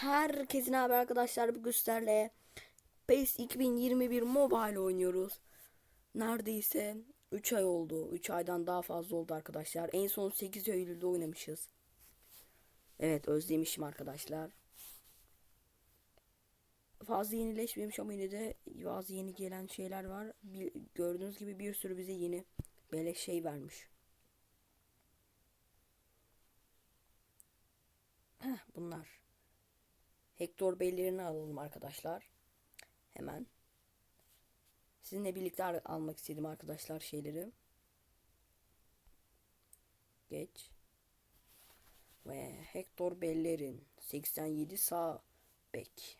Herkesin haber arkadaşlar bu gösterle PES 2021 Mobile oynuyoruz. Neredeyse 3 ay oldu. 3 aydan daha fazla oldu arkadaşlar. En son 8 Eylül'de oynamışız. Evet özlemişim arkadaşlar. Fazla yenileşmemiş ama yine de bazı yeni gelen şeyler var. Bir, gördüğünüz gibi bir sürü bize yeni beleş şey vermiş. Heh, bunlar. Hector bellerini alalım arkadaşlar. Hemen. Sizinle birlikte al- almak istedim arkadaşlar şeyleri. Geç. Ve Hector Bellerin 87 sağ bek.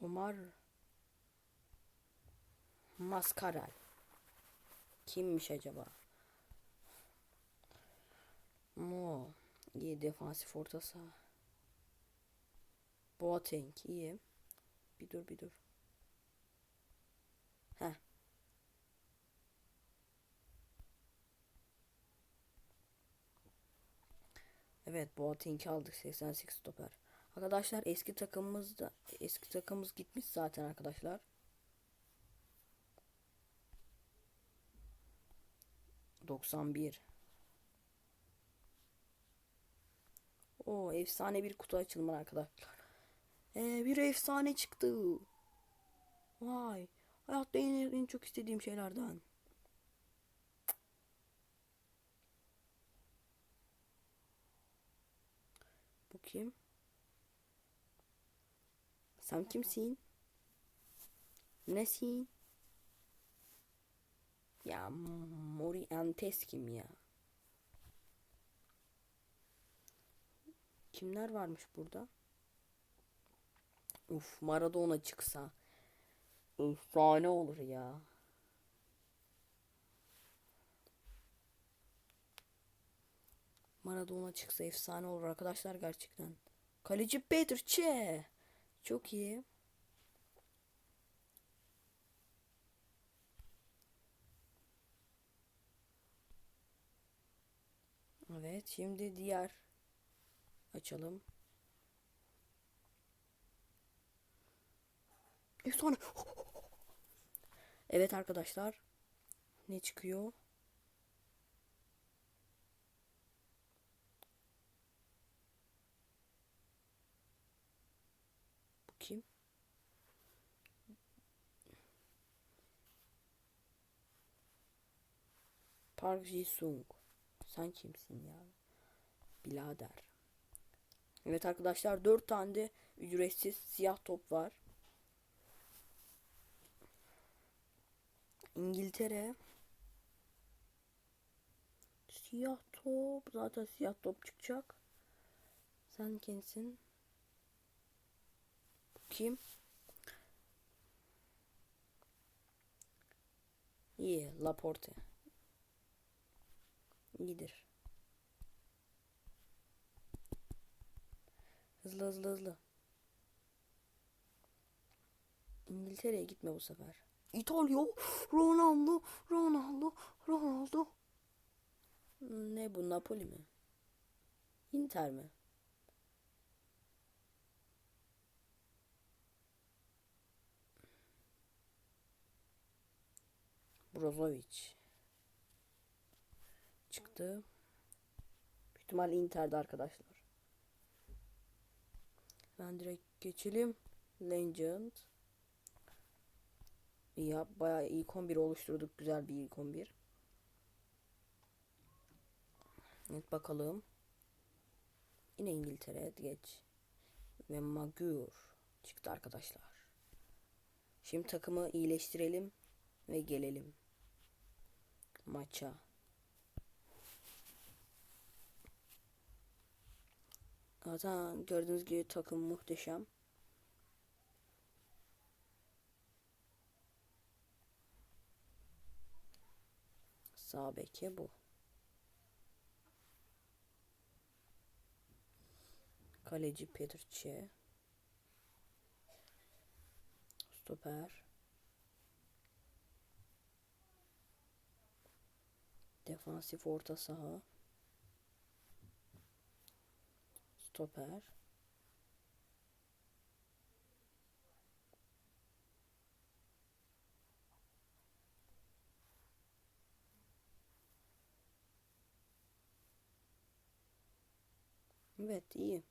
Umar Mascarel. Kimmiş acaba? Mo. İyi defansif orta saha. Boateng iyi. Bir dur bir dur. Heh. Evet Boateng'i aldık 88 stoper. Arkadaşlar eski takımımız da eski takımımız gitmiş zaten arkadaşlar. Doksan bir. O efsane bir kutu açılımı arkadaşlar. Ee, bir efsane çıktı. Vay. Hayatta en, en çok istediğim şeylerden. Bu kim? Sen kimsin? Nesin? Ya Morientes kim ya? Kimler varmış burada? Uf Maradona çıksa. Efsane olur ya. Maradona çıksa efsane olur arkadaşlar gerçekten. Kaleci Peter Çe. Çok iyi. Evet şimdi diğer açalım. Efsane. Evet arkadaşlar. Ne çıkıyor? Kim? Park Ji-sung. Sen kimsin ya? Bilader. Evet arkadaşlar 4 tane de ücretsiz siyah top var. İngiltere. Siyah top. Zaten siyah top çıkacak. Sen kimsin? Kim? İyi. Laporte. İyidir. Hızlı hızlı hızlı. İngiltere'ye gitme bu sefer. İtalya, Ronaldo, Ronaldo, Ronaldo. Ne bu Napoli mi? Inter mi? Brozovic. Çıktı. Büyük ihtimal Inter'de arkadaşlar. Ben direkt geçelim. Legend. Ya bayağı ilk 11 oluşturduk. Güzel bir ilk 11. Evet bakalım. Yine İngiltere geç. Ve Magur çıktı arkadaşlar. Şimdi takımı iyileştirelim ve gelelim maça. Zaten gördüğünüz gibi takım muhteşem. Sağ beke bu. Kaleci Peter Çe. Stoper. Defansif orta saha. Stoper. Evet iyi.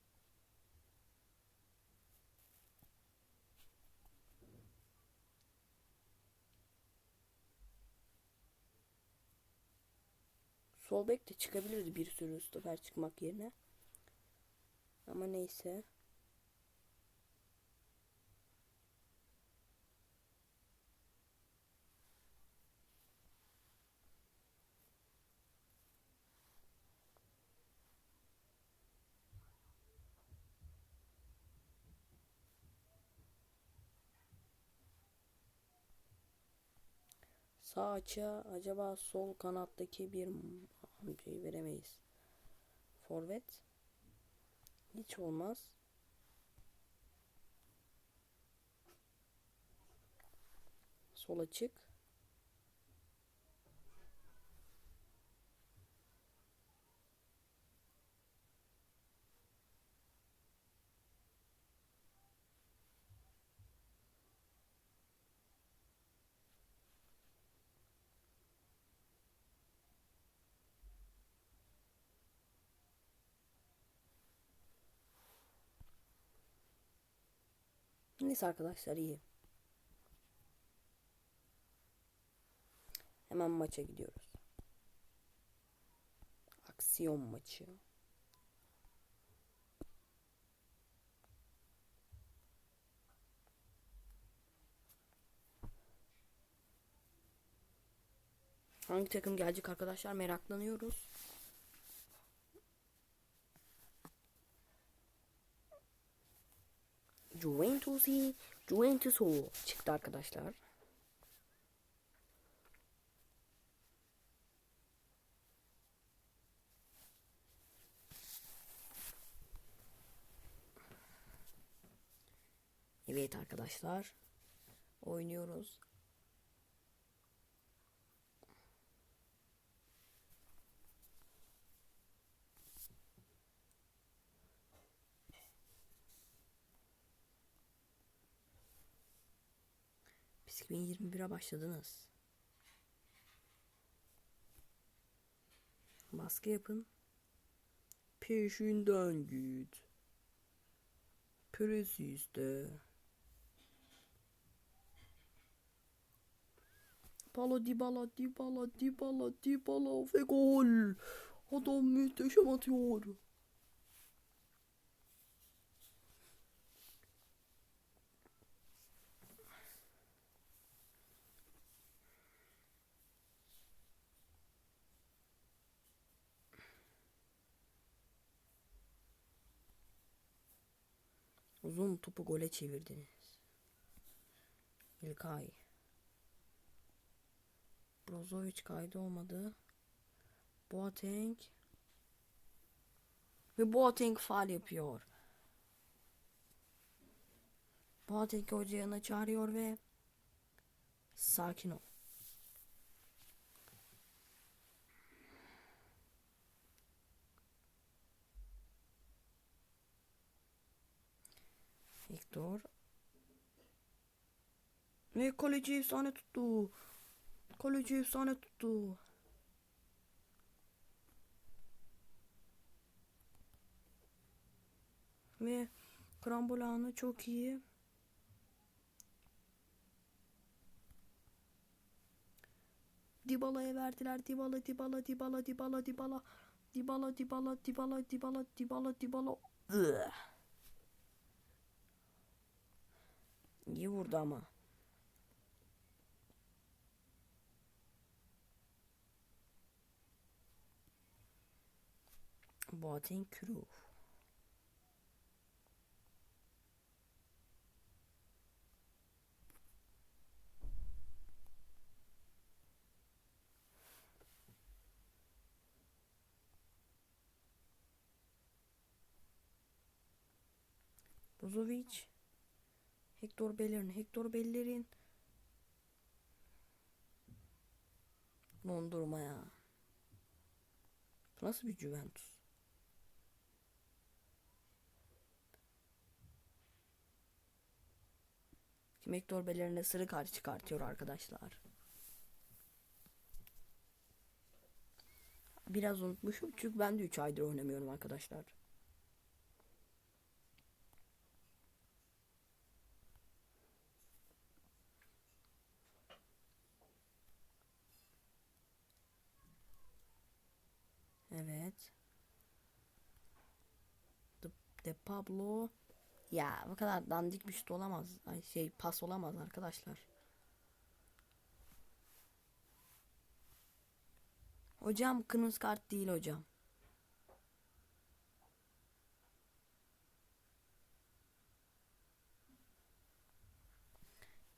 Sol bek de çıkabilirdi bir sürü stoper çıkmak yerine. Ama neyse. Sağ açığa acaba sol kanattaki bir amcayı veremeyiz. Forvet. Hiç olmaz. Sol açık. Neyse arkadaşlar iyi. Hemen maça gidiyoruz. Aksiyon maçı. Hangi takım gelecek arkadaşlar meraklanıyoruz. Juventus'i Juventus'u çıktı arkadaşlar. Evet arkadaşlar. Oynuyoruz. Biz 2021'e başladınız. Baskı yapın. Peşinden git. Presiste. Dybala, Dybala, Dybala, Dybala, Dybala ve gol. Adam muhteşem atıyor. Uzun topu gole çevirdiniz. İlkay. Brozovic kaydı olmadı. Boateng. Ve Boateng faal yapıyor. Boateng hoca yanına çağırıyor ve sakin ol. Hector. Ve kaleci efsane tuttu. Kaleci efsane tuttu. Ve krambolanı çok iyi. Dybala'ya verdiler. Dybala, Dybala, Dybala, Dybala, Dybala. Dybala, Dybala, Dybala, Dybala, Dybala, Dybala. Ugh. İyi vurdu ama. Boateng Cruyff. Brozovic. Hector Bellerin. Hector Bellerin. Dondurma ya. Bu nasıl bir Juventus? Yemek torbelerine sarı kart çıkartıyor arkadaşlar. Biraz unutmuşum çünkü ben de 3 aydır oynamıyorum arkadaşlar. Pablo. Ya bu kadar dandik bir şut olamaz. Ay şey pas olamaz arkadaşlar. Hocam kırmızı kart değil hocam.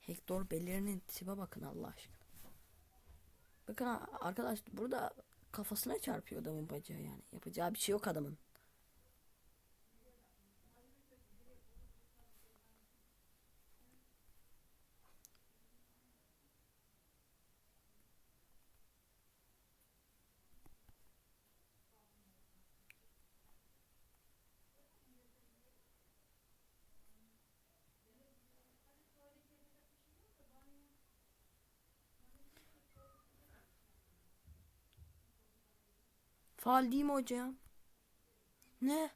Hector Bellerin'in tipe bakın Allah aşkına. Bakın arkadaş burada kafasına çarpıyor adamın bacağı yani. Yapacağı bir şey yok adamın. Faal değil mi hocam? Ne?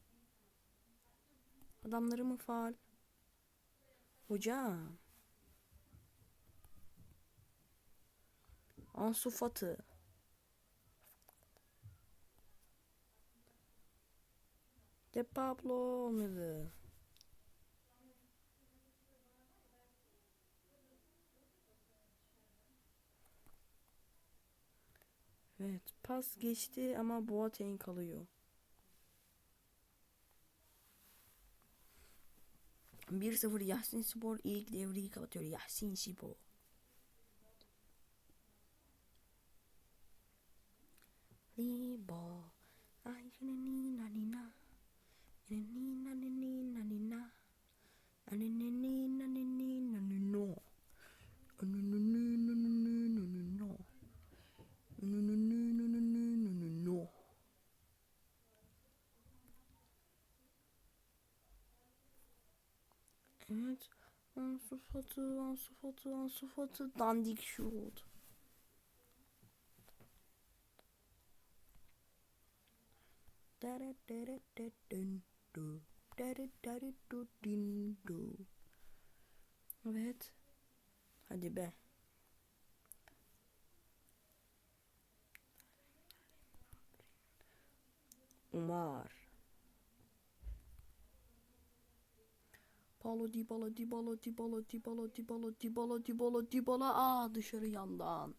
Adamları mı faal? Hocam. Ansu Fati. De Pablo olmadı. Evet, pas geçti ama Boateng kalıyor. 1-0 Yasin Spor ilk devreyi kapatıyor. Yasin Spor. Libo. Ay ni na ni na. Ni na ni ni het enzovoort, enzovoort, enzovoort, dan die schuld. Weet? Hadi be. Umar. Paulo Dybala, Dybala, Dybala, Dybala, Dybala, Dybala, Dybala, Dybala. Aa dışarı yandan.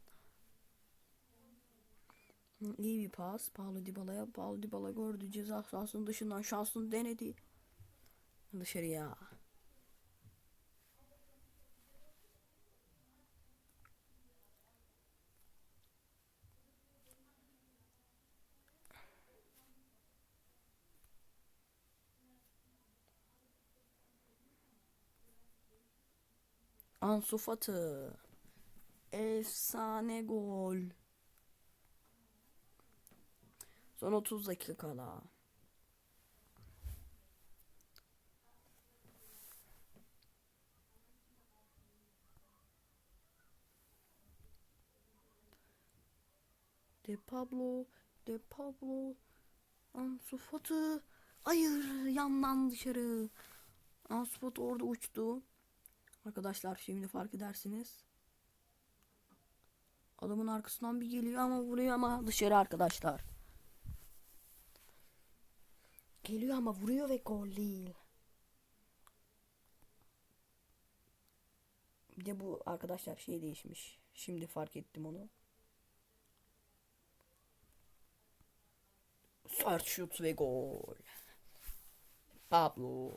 İyi bir pas. Paulo Dybala'ya. Paulo Dybala gördü ceza sahasının dışından şansını denedi. Dışarıya. Ansu Fati. Efsane gol. Son 30 dakika kala. De Pablo, De Pablo, Ansu Fati. Hayır, yandan dışarı. Ansu Fati orada uçtu. Arkadaşlar şimdi fark edersiniz. Adamın arkasından bir geliyor ama vuruyor ama dışarı arkadaşlar. Geliyor ama vuruyor ve gol değil. Bir de bu arkadaşlar şey değişmiş. Şimdi fark ettim onu. Sert şut ve gol. Pablo.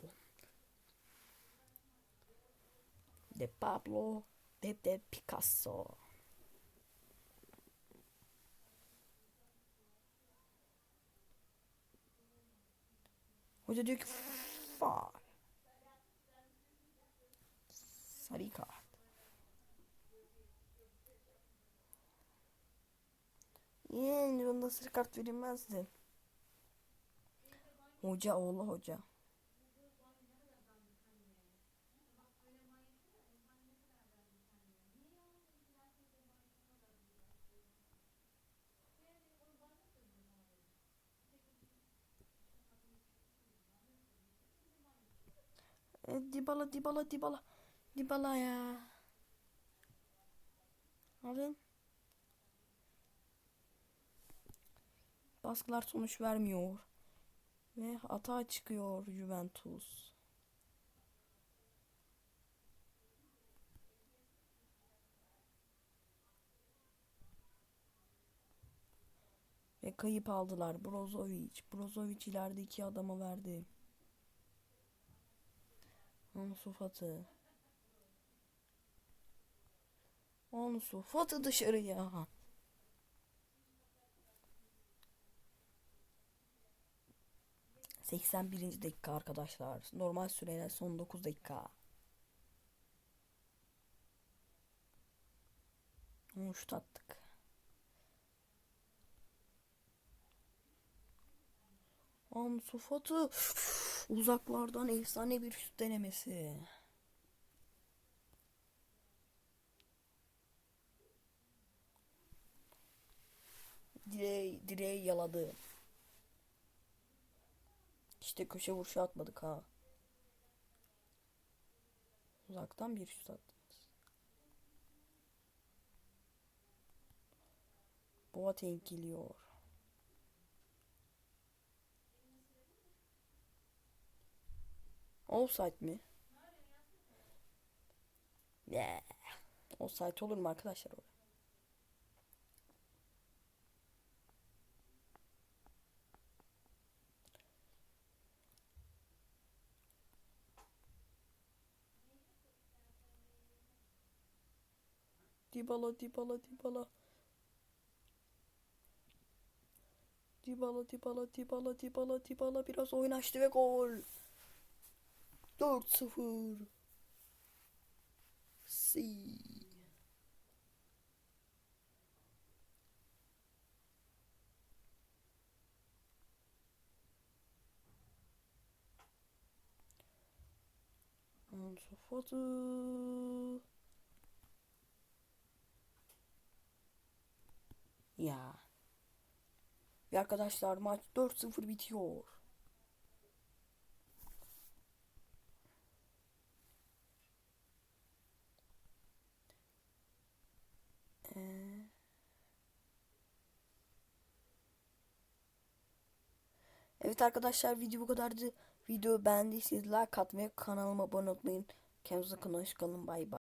De Pablo. De de Picasso. Hoca diyor ki faal. Sarı kart. Yani onda sarı kart verilmezdi. Hoca oğlu hoca. E, Dybala Dybala Dybala. Dybala ya. Alın. Baskılar sonuç vermiyor. Ve hata çıkıyor Juventus. Ve kayıp aldılar. Brozovic. Brozovic ileride iki adama verdi. Ansu Fati. Ansu Fati dışarıya. Seksen birinci dakika arkadaşlar. Normal süreyle son 9 dakika. Onu şut Ansu Fati uzaklardan efsane bir şut denemesi. Direği, direği yaladı. İşte köşe vuruşu atmadık ha. Uzaktan bir şut attınız. Boateng geliyor. Offside mi? Ne? Offside olur mu arkadaşlar orada? Dybala, Dybala, Dybala. Dybala, Dybala, Dybala, Dybala, Dybala biraz oynaştı ve gol. 4-0. Si. Fati. Ya. Ve arkadaşlar maç 4-0 bitiyor. Evet arkadaşlar video bu kadardı. Video beğendiyseniz like atmayı, kanalıma abone olmayı. Kendinize iyi bakın. Bay bay.